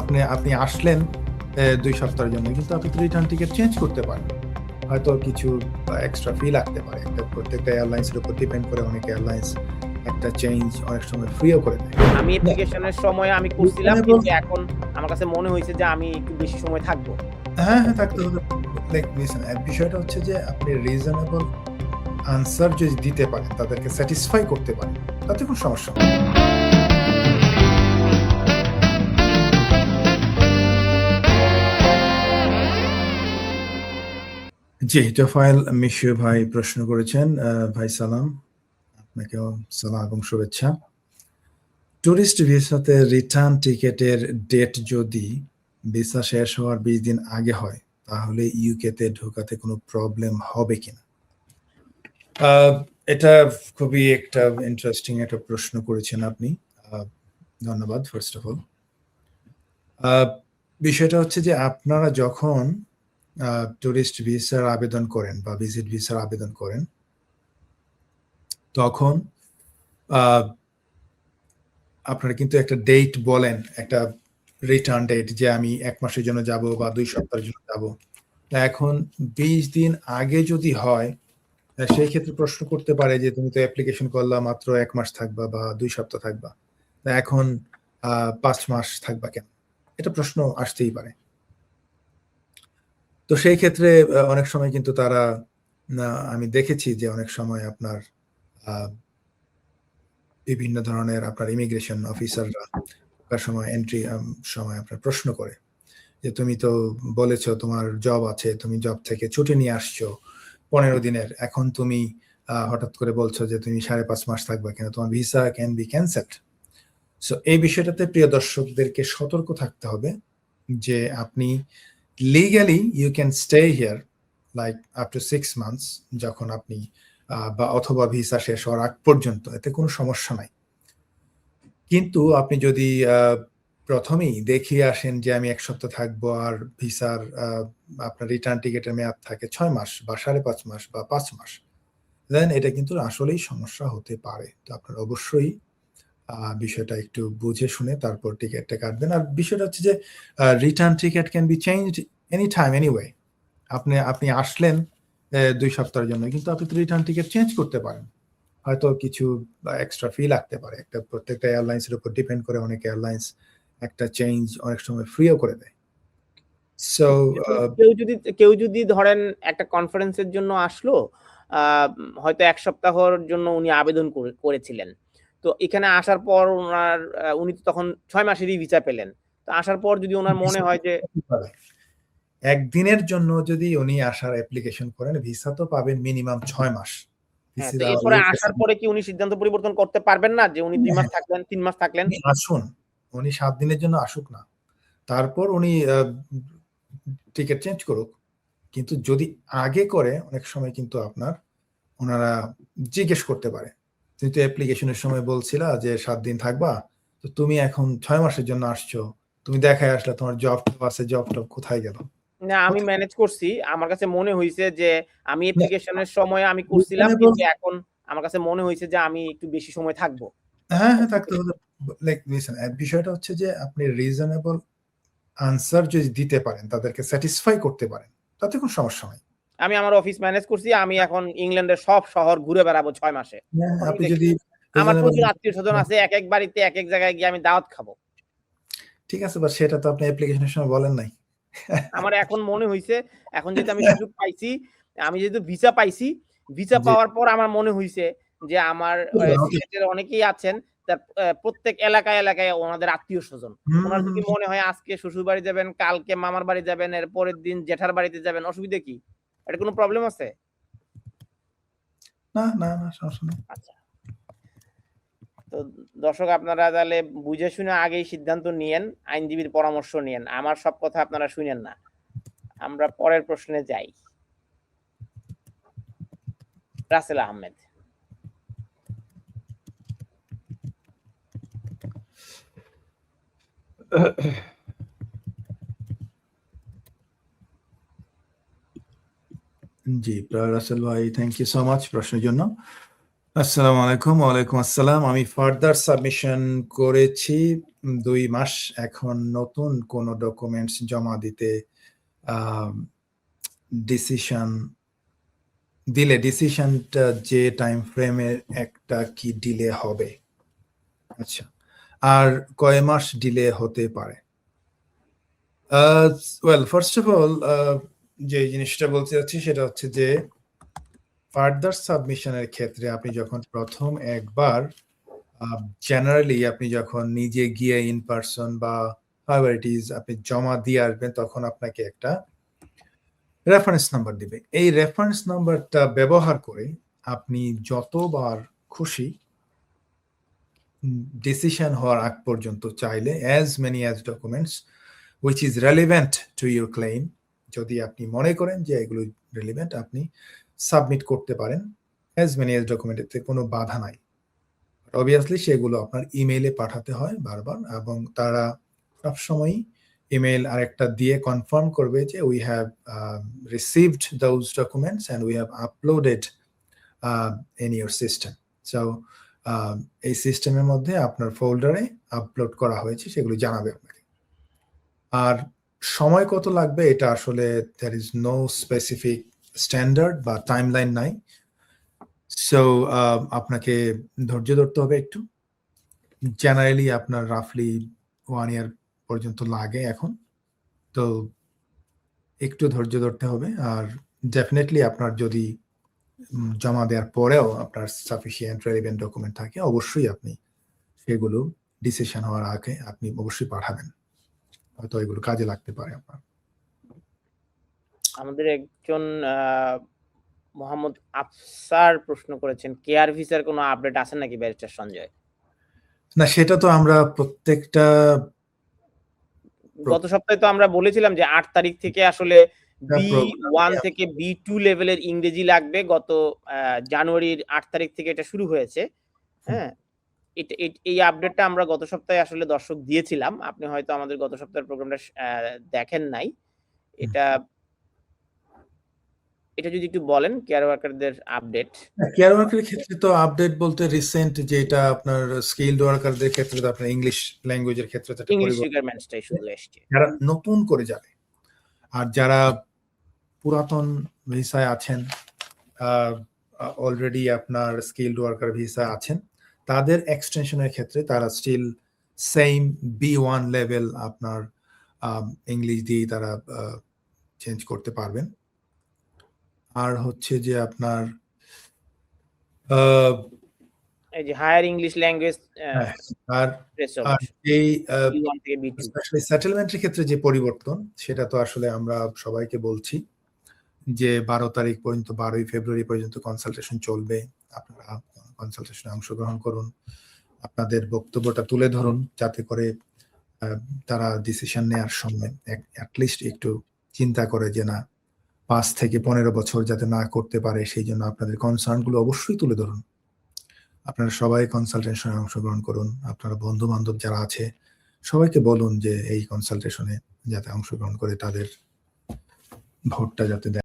আপনি আপনি আসলেন দুই সপ্তাহের জন্য কিন্তু আপনি তো রিটার্ন টিকিট চেঞ্জ করতে পারেন। হয়তো কিছু এক্সট্রা ফি লাগতে পারে। একটা প্রত্যেকটা এয়ারলাইন্সের উপর ডিপেন্ড করে অনেক এয়ারলাইন্স একটা চেঞ্জ অনেক সময় ফ্রিও করে দেয়। আমি অ্যাপ্লিকেশনের সময় আমি করছিলাম কিন্তু এখন আমার কাছে মনে হয়েছে যে আমি একটু বেশি সময় থাকব। হ্যাঁ হ্যাঁ থাকতে হবে। বিষয়টা হচ্ছে যে আপনি রিজনেবল আনসার যদি দিতে পারেন তাদেরকে স্যাটিসফাই করতে পারেন তাতে কোনো সমস্যা নেই। জি জফাইল মিশু ভাই প্রশ্ন করেছেন ভাই সালাম, আপনাকেও সালাম এবং শুভেচ্ছা। টুরিস্ট ভিসাতে রিটার্ন টিকেটের ডেট যদি ভিসা শেষ হওয়ার বিশ দিন আগে হয়, তাহলে ইউকেতে ঢোকাতে কোনো প্রবলেম হবে কিনা? এটা খুবই একটা ইন্টারেস্টিং একটা প্রশ্ন করেছেন আপনি। ধন্যবাদ ফার্স্ট অফ অল বিষয়টা হচ্ছে যে আপনারা যখন টুরিস্ট ভিসার আবেদন করেন বা ভিজিট ভিসার আবেদন করেন, তখন আপনারা কিন্তু একটা ডেট বলেন, একটা রিটার্ন ডেট যে আমি এক মাসের জন্য যাব বা দুই সপ্তাহের জন্য যাব। এখন বিশ দিন আগে যদি হয় সেই ক্ষেত্রে প্রশ্ন করতে পারে যে তুমি তো অ্যাপ্লিকেশন করলা মাত্র এক মাস থাকবা বা দুই সপ্তাহ থাকবা। এখন পাঁচ মাস থাকবা কেন? এটা প্রশ্ন আসতেই পারে। তো সেই ক্ষেত্রে অনেক সময় কিন্তু তারা আমি দেখেছি যে অনেক সময় আপনার বিভিন্ন ধরনের আপনার ইমিগ্রেশন অফিসাররা সময় এন্ট্রি সময় আপনার প্রশ্ন করে যে, তুমি তো বলেছ তোমার জব আছে, তুমি জব থেকে ছুটি নিয়ে আসছো, পনেরো দিনের। এখন তুমি হঠাৎ করে বলছো যে, তুমি সাড়ে পাঁচ মাস থাকবে কেন? তোমার visa can be cancelled so এই বিষয়টাতে প্রিয় দর্শকদেরকে সতর্ক থাকতে হবে যে, আপনি legally you can stay here like up to six months যখন আপনি বা অথবা ভিসা শেষ হওয়ার আগ পর্যন্ত, এতে কোনো সমস্যা নাই। কিন্তু আপনি যদি প্রথমেই দেখিয়ে আসেন যে আমি এক সপ্তাহ থাকব আর ভিসার আপনার রিটার্ন টিকেটের মেয়াদ থাকে ছয় মাস বা সাড়ে পাঁচ মাস বা পাঁচ মাস দেন এটা কিন্তু আসলেই সমস্যা হতে পারে। তো আপনার অবশ্যই বিষয়টা একটু বুঝে শুনে তারপর টিকিটটা কাটবেন। আর বিষয়টা হচ্ছে যে return ticket can be change any time anyway আপনি আপনি আসলেন দুই সপ্তাহের জন্য কিন্তু আপনি তো রিটার্ন টিকিট চেঞ্জ করতে পারেন। হয়তো কিছু এক্সট্রা ফি লাগতে পারে। একটা প্রত্যেকটা এয়ারলাইন্সের উপর ডিপেন্ড করে অনেক এয়ারলাইন্স একটা চেঞ্জ অনেক সময় ফ্রিও করে দেয়। সো কেউ যদি কেউ যদি ধরেন একটা কনফারেন্সের জন্য আসলো আহ, হয়তো এক সপ্তাহর জন্য উনি আবেদন করে- করেছিলেন। তো এখানে আসার পর ওনার উনি তো তখন ছয় মাসেরই ভিসা পেলেন। তো আসার পর যদি ওনার মনে হয় যে একদিনের জন্য যদি উনি আসার অ্যাপ্লিকেশন করেন ভিসা তো পাবেন মিনিমাম ছয় মাস। হ্যাঁ, এরপরে আসার পরে কি উনি সিদ্ধান্ত পরিবর্তন করতে পারবেন না? যে উনি দুই মাস থাকলেন তিন মাস থাকলেন? আসুন। উনি সাত দিনের জন্য আসুক না। তারপর উনি টিকিট চেঞ্জ করুক। কিন্তু যদি আগে করে অনেক সময় কিন্তু আপনার ওনারা জিজ্ঞেস করতে পারে। তুমি তো অ্যাপ্লিকেশনের সময় বলছিলা যে সাত দিন থাকবা তো তুমি এখন ছয় মাসের জন্য আসছো। তুমি দেখায় আসলে তোমার জব আছে জব টব কোথায় গেল? না আমি ম্যানেজ করছি। আমার কাছে মনে হয়েছে যে আমি অ্যাপ্লিকেশনের সময় আমি করছিলাম Reasonable- কিন্তু এখন আমার কাছে মনে হয়েছে যে আমি একটু বেশি সময় থাকব। হ্যাঁ হ্যাঁ থাকতে হবে। লাইক লিসেন বিষয়টা হচ্ছে যে আপনি রিজনেবল আনসার যদি দিতে পারেন তাদেরকে স্যাটিসফাই করতে পারেন তাতে কোনো সমস্যা নাই। আমি আমার অফিস ম্যানেজ করছি আমি এখন ইংল্যান্ডের সব শহর ঘুরে বেড়াবো ছয় মাসে। হ্যাঁ, আপনি যদি আমার প্রচুর আত্মীয় স্বজন আছে এক এক বাড়িতে এক এক জায়গায় গিয়ে আমি দাওয়াত খাব। ঠিক আছে বা সেটা তো আপনি অ্যাপ্লিকেশনের সময় বলেন নাই। আমার এখন মনে হয়েছে এখন যেহেতু আমি সুযোগ পাইছি আমি যেহেতু ভিসা পাইছি ভিসা পাওয়ার পর আমার মনে হয়েছে যে আমার সিলেটের অনেকেই আছেন তার প্রত্যেক এলাকায় এলাকায় ওনাদের আত্মীয় স্বজন। ওনার যদি মনে হয় আজকে শ্বশুর বাড়ি যাবেন কালকে মামার বাড়ি যাবেন এর পরের দিন জেঠার বাড়িতে যাবেন অসুবিধা কি? এটা কোনো প্রবলেম আছে? না না না সমস্যা নেই। আচ্ছা। তো দর্শক আপনারা তাহলে বুঝে শুনে আগেই সিদ্ধান্ত নিয়েন আইনজীবীর পরামর্শ নিয়েন। আমার সব কথা আপনারা শুনেন না। আমরা পরের প্রশ্নে যাই। রাসেল আহমেদ। জি রাসেল ভাই থ্যাংক ইউ সো মাচ প্রশ্নের জন্য। আসসালামু আলাইকুম, ওয়ালাইকুম আসসালাম। আমি ফার্দার সাবমিশন করেছি। দুই মাস এখন নতুন কোন ডকুমেন্টস জমা দিতে ডিসিশন দিলে ডিসিশনটা যে টাইম ফ্রেমে একটা কি ডিলে হবে। আচ্ছা আর কয় মাস ডিলে হতে পারে? ওয়েল ফার্স্ট অফ অল যে জিনিসটা বলতে চাচ্ছি সেটা হচ্ছে যে ফার্দার সাবমিশনের ক্ষেত্রে আপনি যখন প্রথম একবার জেনারেলি আপনি যখন নিজে গিয়ে ইন পারসন বা ইজ আপনি জমা দিয়ে আসবেন, তখন আপনাকে একটা রেফারেন্স নাম্বার দিবে। এই রেফারেন্স নাম্বারটা ব্যবহার করে আপনি যতবার খুশি ডিসিশন হওয়ার আগ পর্যন্ত চাইলে as many as documents which is relevant to your claim যদি আপনি মনে করেন যে এগুলো রেলিভেন্ট আপনি সাবমিট করতে পারেন। অ্যাজ মেনি অ্যাজ ডকুমেন্টেতে কোনো বাধা নাই। অবভিয়াসলি সেগুলো আপনার ইমেইলে পাঠাতে হয় বারবার এবং তারা সবসময়ই ইমেল আরেকটা দিয়ে কনফার্ম করবে যে we have received those documents and we have uploaded in your system so এই সিস্টেমের মধ্যে আপনার ফোল্ডারে আপলোড করা হয়েছে, সেগুলো জানাবে আপনাকে। আর সময় কত লাগবে? এটা আসলে there is no specific standard বা টাইমলাইন নাই। সো আপনাকে ধৈর্য ধরতে হবে একটু। জেনারেলি আপনার রাফলি ওয়ান ইয়ার পর্যন্ত লাগে এখন। তো একটু ধৈর্য ধরতে হবে। আর ডেফিনেটলি আপনার যদি জমা দেওয়ার পরেও আপনার সাফিসিয়েন্ট রেলিভেন্ট ডকুমেন্ট থাকে, অবশ্যই আপনি সেগুলো ডিসিশন হওয়ার আগে আপনি অবশ্যই পাঠাবেন। হয়তো এগুলো কাজে লাগতে পারে আপনার। আমাদের একজন মোহাম্মদ আফসার প্রশ্ন করেছেন কেয়ার ভিসার কোনো আপডেট আছে নাকি ব্যারিস্টার সঞ্জয়? না সেটা তো আমরা প্রত্যেকটা গত সপ্তাহে তো আমরা বলেছিলাম যে আট তারিখ থেকে আসলে হ্যাঁ, বি ওয়ান থেকে বি টু লেভেলের ইংরেজি লাগবে। গত জানুয়ারির আট তারিখ থেকে এটা শুরু হয়েছে। হ্যাঁ এটা এই আপডেটটা আমরা গত সপ্তাহে আসলে দর্শক দিয়েছিলাম। আপনি হয়তো আমাদের গত সপ্তাহের প্রোগ্রামটা দেখেন নাই। এটা এটা যদি একটু বলেন কেয়ার ওয়ার্কারদের আপডেট কেয়ার ওয়ার্কারের ক্ষেত্রে তো আপডেট বলতে রিসেন্ট যেটা আপনার স্কিলড ওয়ার্কারদের ক্ষেত্রে তো আপনার ইংলিশ ল্যাঙ্গুয়েজের ক্ষেত্রে তো ইংলিশ রিকোয়ারমেন্টসটাই শুধু এসছে যারা নতুন করে যাবে আর যারা পুরাতন ভিসায় আছেন অলরেডি আপনার স্কিলড ওয়ার্কার ভিসা আছেন তাদের এক্সটেনশনের ক্ষেত্রে তারা still same B one level আপনার ইংলিশ দিয়ে তারা চেঞ্জ করতে পারবেন। আর হচ্ছে যে আপনার আহ, এই যে হায়ার ইংলিশ ল্যাঙ্গুয়েজ আর এই স্পেশালি সেটেলমেন্টের ক্ষেত্রে যে পরিবর্তন সেটা তো আসলে আমরা সবাইকে বলছি যে বারো তারিখ পর্যন্ত বারোই ফেব্রুয়ারি পর্যন্ত কনসালটেশন চলবে। আপনারা কনসালটেশনে অংশগ্রহণ করুন। আপনাদের বক্তব্যটা তুলে ধরুন, যাতে করে তারা ডিসিশন নেওয়ার সময় অ্যাটলিস্ট একটু চিন্তা করে যে না, পাঁচ থেকে পনেরো বছর যাতে না করতে পারে, সেই জন্য আপনাদের কনসার্নগুলো অবশ্যই তুলে ধরুন। আপনারা সবাই কনসালটেশনে অংশগ্রহণ করুন। আপনারা বন্ধু বান্ধব যারা আছে, সবাইকে বলুন যে এই কনসালটেশনে যাতে অংশগ্রহণ করে, তাদের ভোটটা যাতে দেয়।